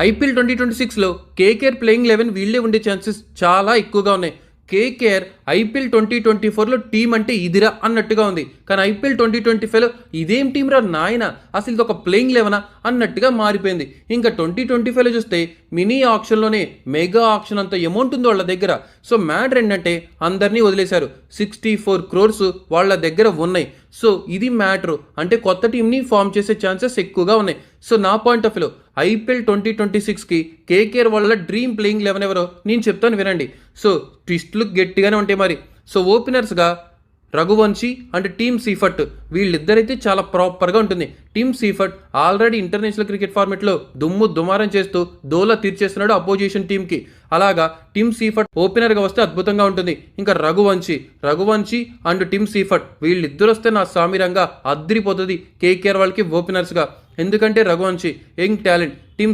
IPL twenty twenty సిక్స్లో KKR playing eleven వీళ్ళే ఉండే ఛాన్సెస్ చాలా ఎక్కువగా ఉన్నాయి. కేకేఆర్ ఐపీఎల్ ట్వంటీ ట్వంటీ ఫోర్లో టీం అంటే ఇదిరా అన్నట్టుగా ఉంది. కానీ ఐపీఎల్ ట్వంటీ ట్వంటీ ఫైవ్లో ఇదేం టీం రా నాయన? అసలు ఇది ఒక ప్లేయింగ్ లెవెనా? అన్నట్టుగా మారిపోయింది. ఇంకా ట్వంటీ ట్వంటీ ఫైవ్లో చూస్తే మినీ ఆప్షన్లోనే మెగా ఆప్షన్ అంత అమౌంట్ ఉంది వాళ్ళ దగ్గర. సో మ్యాటర్ ఏంటంటే అందరినీ వదిలేశారు. సిక్స్టీ ఫోర్ క్రోర్స్ వాళ్ళ దగ్గర ఉన్నాయి. సో ఇది మ్యాటర్. అంటే కొత్త టీంని ఫామ్ చేసే ఛాన్సెస్ ఎక్కువగా ఉన్నాయి. సో నా పాయింట్ ఆఫ్ వ్యూలో ఐపీఎల్ ట్వంటీ ట్వంటీ సిక్స్కి కేకేఆర్ వాళ్ళ డ్రీమ్ ప్లేయింగ్ లెవెన్ ఎవరో? నేను చెప్తాను వినండి. సో ట్విస్ట్లు గట్టిగానే ఉంటాయి మరి. సో ఓపెనర్స్గా రఘువంశీ అండ్ టీమ్ సీఫట్ వీళ్ళిద్దరైతే చాలా ప్రాపర్గా ఉంటుంది. Tim Seifert already international cricket ఫార్మెట్లో దుమ్ము దుమారం చేస్తూ దోలా తీర్చేస్తున్నాడు అపోజిషన్ టీంకి అలాగా టీమ్ సీఫట్ ఓపెనర్గా వస్తే అద్భుతంగా ఉంటుంది. ఇంకా Raghuvanshi Raghuvanshi and Tim Seifert వీళ్ళిద్దరు వస్తే నా సామిరంగా అద్రిపోతుంది కేకేఆర్ వాళ్ళకి ఓపెనర్స్గా. ఎందుకంటే రఘువంశీ యంగ్ టాలెంట్ టీమ్స్